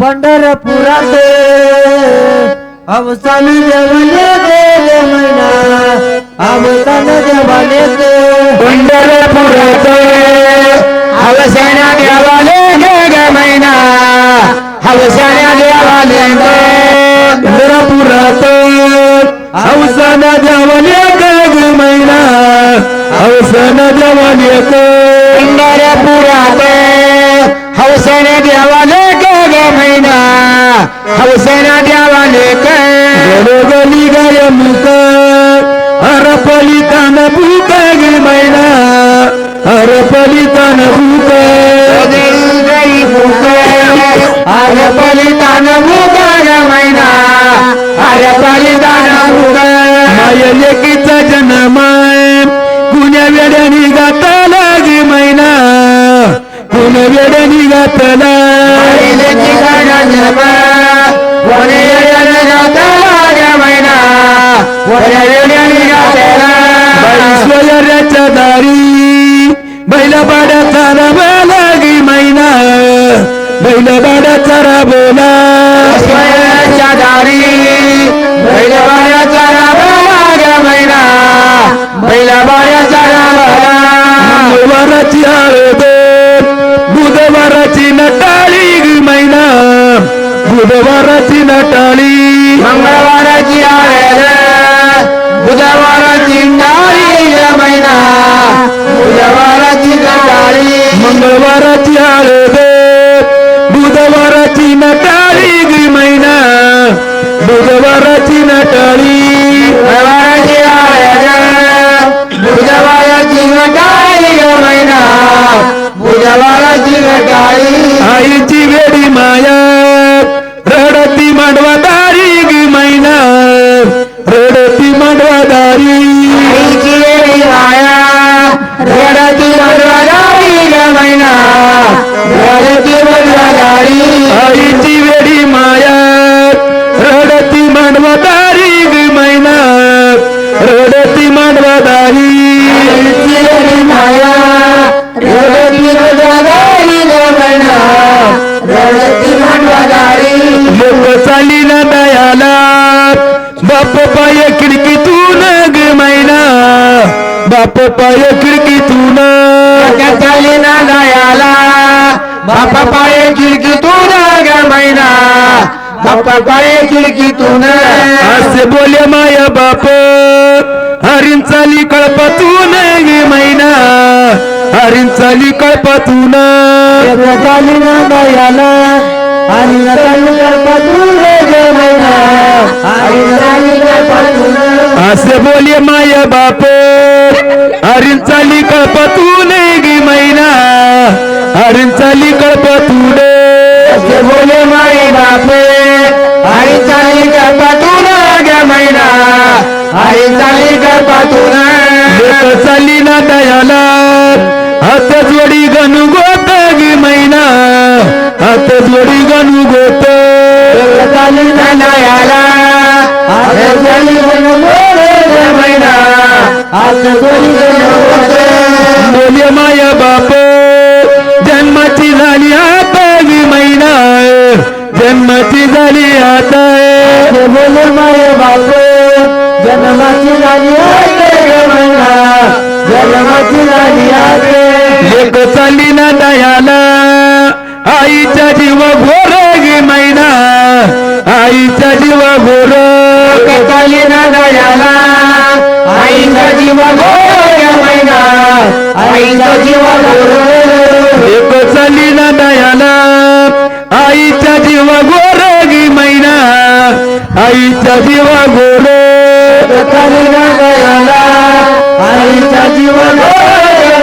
पंढरपुरात. अवसान देवाने गेले मैना अवसान देवाने पंढरपुरात. अवसान देवाले गे ग मैना हवसाना देवाले गे पंढरपुरात. अवसान देवाले गे ग अवसान हवसाना दे लेकीचा जन्म कुण्या वेड्यानी गाताला गे मैना कुण्या वेड्यानी गाताला सोयऱ्याच्या दारी बैला बाड्याचा राबला गी मैना बैला बाड्याचा राबला. मंगळवाराची हळद बुधवाराची नटाळी मैना. बुधवाराची नटाळी. मंगळवाराची हळद बुधवाराची नाळी मैना. बुधवाराची नटाळी. मंगळवाराची हळद पाय खिडकीतून चाली ना दयाला बाप पाय खिडकीतून ग मैना बाप पाय खिडकीतून असे बोले माया बाप हरिण चाली कळपातून ग मैना हरिण चाली कळपातून. चाली ना दयाला आणि नटाली करपातून गे मैना. असे बोले माया बाप हरिण चाली कळपातून गे मैना. हरिण चाली कळपातून बोले माय बाप. हरिण चाली कळपातून गे मैना. हरिण चाली कळपातून चाली ना दयाला. झाली आता बोले माय बाप जन्माची झाली जन्माची झाली लेक चालली ना दयाला. आईचा जीव घोर गे मैना. आईचा जीव घोर चालली ना चाली दयाला आईचा जीव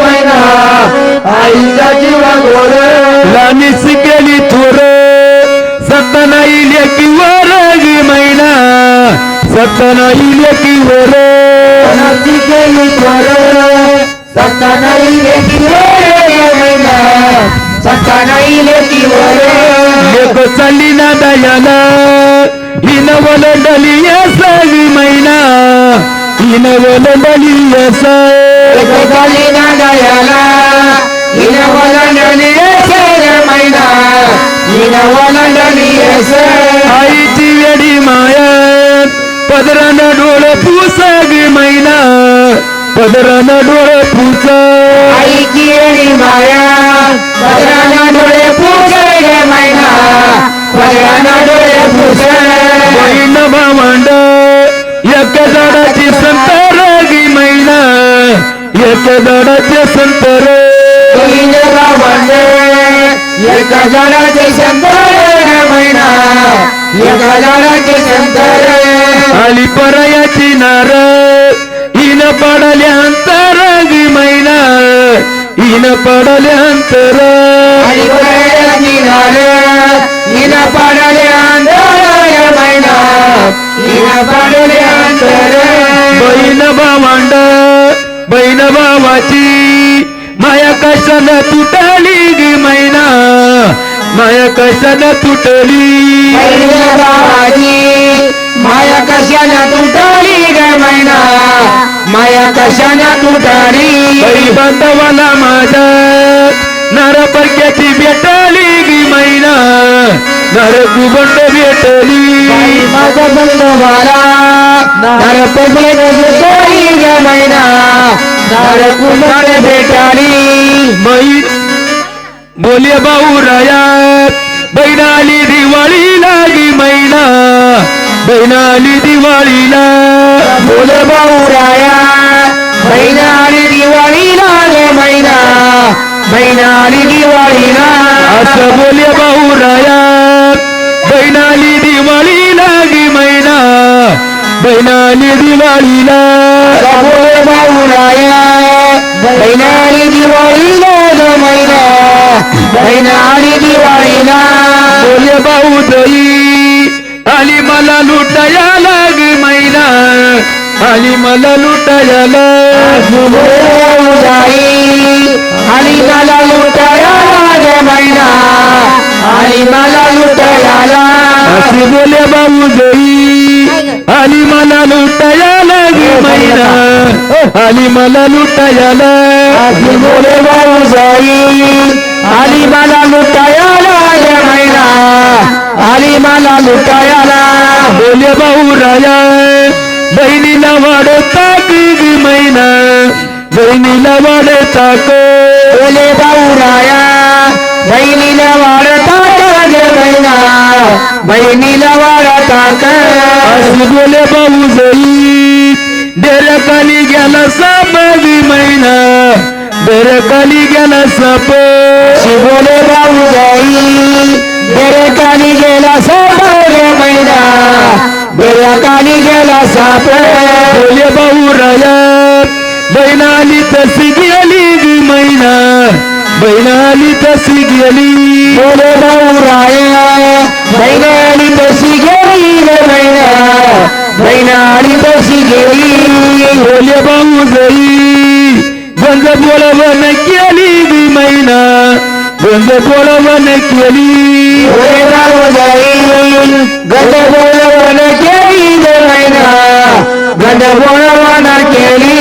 मैना आईचा जीव गोर लानीस गेली थोर सतनाई लेकी वर मैना सतनाई लेकी वर नदी गेली गोर सत्तानाई लेकी गे मैना सत्तानाई लेकी गोर लेक चालली ना दयाला हिन वलंडली गी मैना हिन वलंडली चाली ना दयाला हिन वलंडली मैना हिन आईची वेडी माया पदरान डोळ पुस ग मैना पदरान डोळ पुस आईची एडी माया पदराना डोळे पुसळे गे मैना पदराना डोळे पुसळे बहीण भावंड एक झाडाची संतर गी मैना एक झाडाचे भावंड एका झाडाचे संतर मैना एका झाडाचे संतर आली परयाची नार हिन पडले अंतर गी मैना हिन पडले अंतर. आणि बळ्याची नार भावाची माया कशाला तुटली गी मैना? माया कशाला तुटली? भावाची माया कशाने तुटली ग मैना? माया कशाने तुटली? बाई बांधवाला माझ्या नार परक्याची भेटली गी मैना. नार गुबंड भेटली. माझा बंधवाला नर पगले तुटली ग मैना. नर कुमार भेटाली. मै बोले भाऊ रायात. बैनाली दिवाळी लागी मैना बैनाली दिवाळीला बोल भाऊराया महिना आणि दिवाळीला ग मैना आणि दिवाळीला असं बोले भाऊ रायात. बैनाली दिवाळी लागी मैना बैनाली दिवाळीला बोल भाऊराया महिना आणि दिवाळीला ग मैना महिना आणि दिवाळीला बोले भाऊ दई आली मला लुटाया लाग मैना आली मला लुटायाला आणि मला लुटाया ग मैना आणि मला लुटायाला असे बोले भाऊ दई आली मला लुटायाला मैना. आली मला लुटायाला. आजी बोले भाऊ जाई आली मला लुटायाला मैना. आली मला लुटायाला. बोले भाऊ राया बहिणीला वाढता गी मैना. बहिणीला वाढता बोले भाऊ राया बहिणीला वाढता मैना. बहिणीला वाढता का. बोले भाऊ जाई. खाली गेला साप गी मैना डेऱ्या खाली गेला साप. बोले भाऊ जाई. बेरे काली गेला साप ग मैना बेऱ्या काली गेला साप. बोले भाऊ राया बहिणाली तशी गेली गी मैना बहिणाली तशी गेली. बोले भाऊ राया बहिणाली तशी गेली ग मैना बहिणाली तशी गेली. बोले भाऊ जाई गंज बोलवण केली गी मैना. गंज बोलवण केली. बोले भाऊ जाई गंध बोलवण केली मैना. गंध बोलवण केली.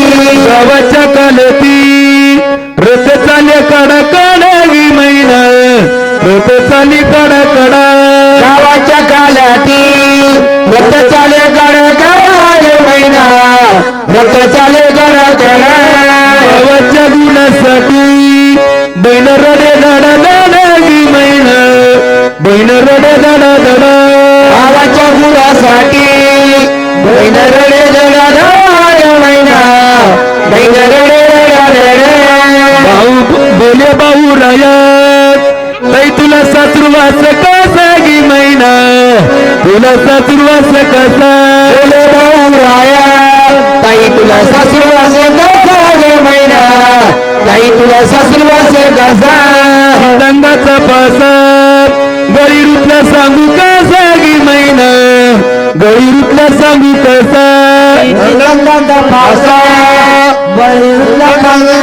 गावाच्या कालती. रथ चाले कडा कडा गी मैना. रथ चाली कडा कडा गावाच्या कालाती. चाले रक्त चाले गावाच्या गुणासाठी बहीण रडे दाडा दाडा गी रडे दाडा दाडा गावाच्या गुरासाठी रडे जगा धाड मैना बैन रडे भाऊ बोले भाऊ रायात ताई तुला सासुरवास कसा गी मैना? तुला सासुरवास कसा तुला सासूरवास कसा गे मैना ताई तुला सासूरवास कसा रंगाचा पासा गळी रूपला सांगू कसा? गी मैना गळी रूपला सांगू कसा? रंगाचा पासा बळीला कसा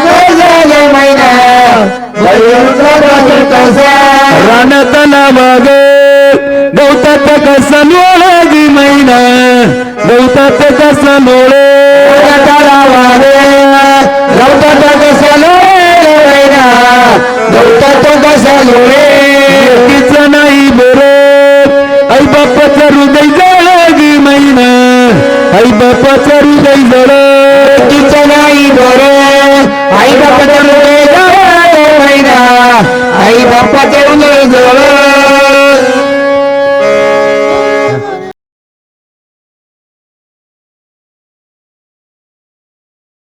गवतात गवतात कसा लोळ ಪಚರಿ ಜೈಗಳ